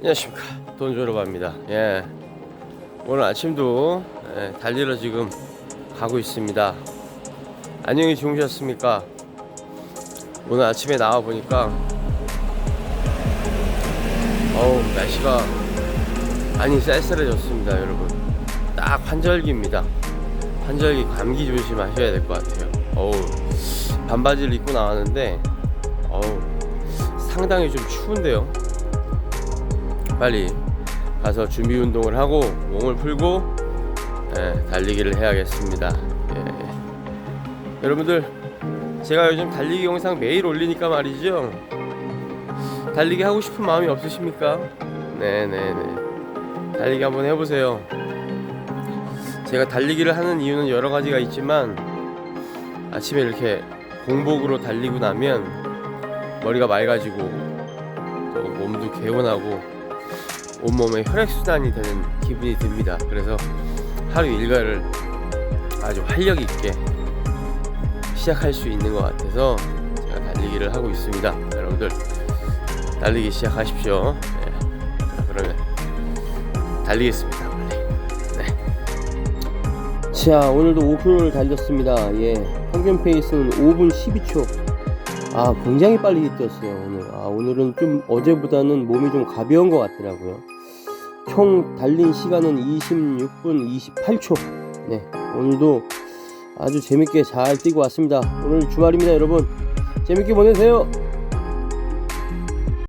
안녕하십니까. 돈조로바입니다. 예. 오늘 아침도 예, 달리러 지금 가고 있습니다. 안녕히 주무셨습니까? 오늘 아침에 나와 보니까 어우 날씨가 많이 쌀쌀해졌습니다 여러분. 딱 환절기입니다. 환절기 감기 조심하셔야 될 것 같아요. 어우 반바지를 입고 나왔는데 어우 상당히 좀 추운데요 빨리 가서 준비 운동을 하고 몸을 풀고 예, 달리기를 해야겠습니다. 예. 여러분들 제가 요즘 달리기 영상 매일 올리니까 말이죠. 달리기 하고 싶은 마음이 없으십니까? 네네네. 달리기 한번 해보세요. 제가 달리기를 하는 이유는 여러 가지가 있지만 아침에 이렇게 공복으로 달리고 나면 머리가 맑아지고 또 몸도 개운하고 온몸에 혈액순환이 되는 기분이 듭니다. 그래서 하루 일과를 아주 활력 있게 시작할 수 있는 것 같아서 제가 달리기를 하고 있습니다. 여러분들 달리기 시작하십시오. 네. 자, 그러면 달리겠습니다. 네. 자 오늘도 5km를 달렸습니다. 예, 평균 페이스는 5분 12초. 아 굉장히 빨리 뛰었어요 오늘. 아 오늘은 좀 어제보다는 몸이 좀 가벼운 것 같더라고요. 총 달린 시간은 26분 28초. 네, 오늘도 아주 재밌게 잘 뛰고 왔습니다. 오늘 주말입니다, 여러분. 재밌게 보내세요.